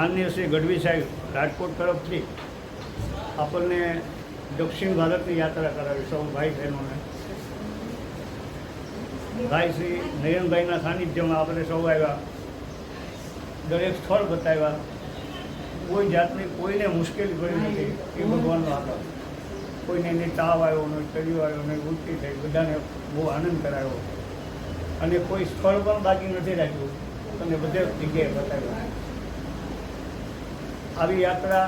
માનનીય શ્રી ગઢવી સાહેબ રાજકોટ તરફથી આપણને દક્ષિણ ભારતની યાત્રા કરાવી સૌ ભાઈ બહેનોને. ભાઈ શ્રી નયનભાઈના સાનિધ્યમાં આપણે સૌ આવ્યા. દરેક સ્થળ બતાવ્યા. કોઈ જાતની, કોઈને મુશ્કેલી પડી નથી, એ ભગવાનનો આગળ કોઈને એની તાવ આવ્યો નહીં ચડ્યો આવ્યો નહીં, ઉલટી થઈ, બધાને બહુ આનંદ કરાયો. અને કોઈ સ્થળ પણ બાકી નથી રાખ્યું. અને બધે જગ્યાએ બતાવ્યું. આવી યાત્રા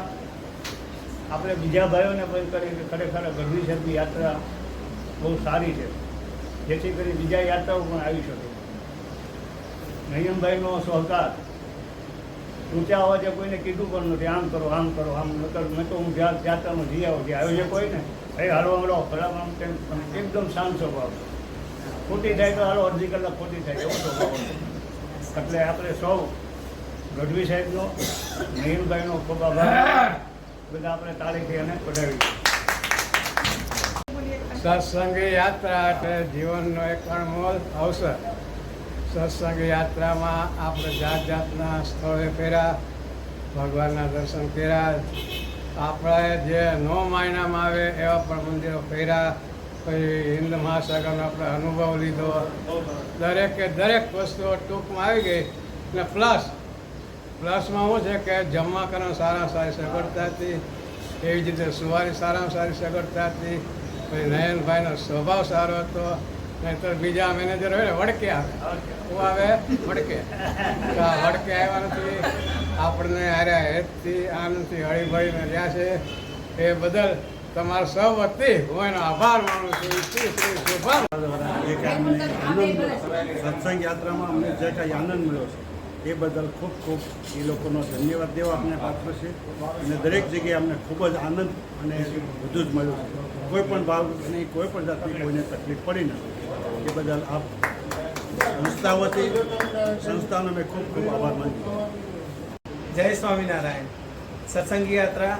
આપણે બીજા ભાઈઓને પણ કરી ખરેખર ગઢવી સાહેબની યાત્રા બહુ સારી છે. જેથી કરી બીજા યાત્રાઓ પણ આવી શકે. નયમભાઈનો સહકાર ઊંચા અવાજે કોઈને કીધું પણ નથી. આમ કરો આમ કરો, આમ નકર મેં તો હું જ્યાં યાત્રામાં જઈ આવું જે આવ્યો છે ને એ હાલો ખરાબ આમ તેમ એકદમ શાંત સ્વભાવ ખોટી થાય તો હાલો અડધી કલાક ખોટી થાય, એવો સ્વભાવ એટલે આપણે સૌ ગઢવી સાહેબનો નયનભાઈનો ખૂબ આભાર. બધા આપણે તાળીથી અને પઢાવી સત્સંગી યાત્રા એટલે જીવનનો એક અણમોલ અવસર. સત્સંગ યાત્રામાં આપણે જાત જાતના સ્થળે ફેર્યા, ભગવાનના દર્શન કર્યા. આપણે જે નો માયનામાં આવે એવા પણ મંદિરો ફેર્યા. પછી હિન્દ મહાસાગરનો આપણે અનુભવ લીધો. દરેકે દરેક વસ્તુઓ ટૂંકમાં આવી ગઈ. અને પ્લસ પ્લસમાં શું છે કે જમવા કરવા સારા સારી સગવડતા હતી એવી જ રીતે સુવાની સારામાં સારી સગવડતા હતી પછી નયનભાઈનો સ્વભાવ સારો હતો, નહીંતર બીજા મેનેજર હોય ને, વડકે આવે. હું આવે? વડકે. તો વડકે આવ્યા નથી. આપણને હાર્યા હેતથી, આનંદથી હળીભળીને રહ્યા છે. એ બદલ તમારા સૌ વતી હું એનો આભાર માનું છું. શ્રી શ્રી આનંદ, સત્સંગ યાત્રામાં અમને જે કાંઈ આનંદ મળ્યો છે એ બદલ ખૂબ ખૂબ એ લોકોનો ધન્યવાદ દેવા અમને પાત્ર છે. અને દરેક જગ્યાએ અમને ખૂબ જ આનંદ અને બધું જ મળ્યું છે. કોઈ પણ ભાવની કોઈ પણ જાતની કોઈને તકલીફ પડી નથી. એ બદલ આપ સંસ્થા વતી સંસ્થાનો મેં ખૂબ ખૂબ આભાર માન્યો જય સ્વામિનારાયણ. સત્સંગી યાત્રા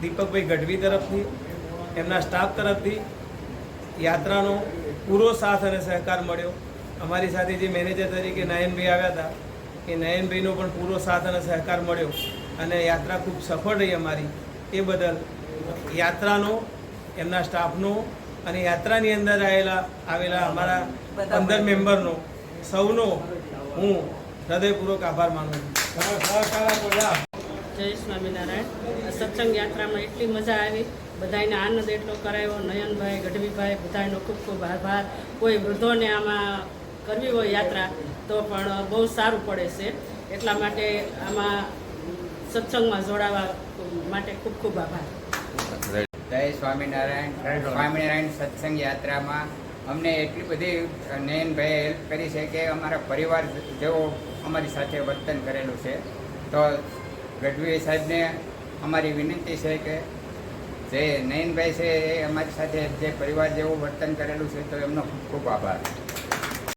દીપકભાઈ ગઢવી તરફથી, એમના સ્ટાફ તરફથી યાત્રાનો પૂરો સાથ અને સહકાર મળ્યો. અમારી સાથે જે મેનેજર તરીકે નયનભાઈ આવ્યા હતા એ નયનભાઈનો પણ પૂરો સાથ અને સહકાર મળ્યો અને યાત્રા ખૂબ સફળ રહી અમારી. એ બદલ યાત્રાનો, એમના સ્ટાફનો અને યાત્રાની અંદર આવેલા આવેલા અમારા પંદર મેમ્બરનો સૌનો હું હૃદયપૂર્વક આભાર માનું છું. જય સ્વામિનારાયણ. સત્સંગ યાત્રામાં એટલી મજા આવી. બધાને આનંદ એટલો કરાયો. નયનભાઈ, ગઢવીભાઈ બધાનો ખૂબ ખૂબ આભાર. કોઈ વૃદ્ધોને આમાં કરવી હોય યાત્રા તો પણ બહુ સારું પડે છે. એટલા માટે આમાં સત્સંગમાં જોડાવા માટે ખૂબ ખૂબ આભાર. જય સ્વામિનારાયણ. સ્વામિનારાયણ. સત્સંગ યાત્રામાં અમને એટલી બધી નયનભાઈએ હેલ્પ કરી છે કે અમારા પરિવાર જેવો અમારી સાથે વર્તન કરેલું છે. તો ગઢવી સાહેબને અમારી વિનંતી છે કે જે નયનભાઈ છે એ અમારી સાથે જે પરિવાર જેવું વર્તન કરેલું છે તો એમનો ખૂબ ખૂબ આભાર.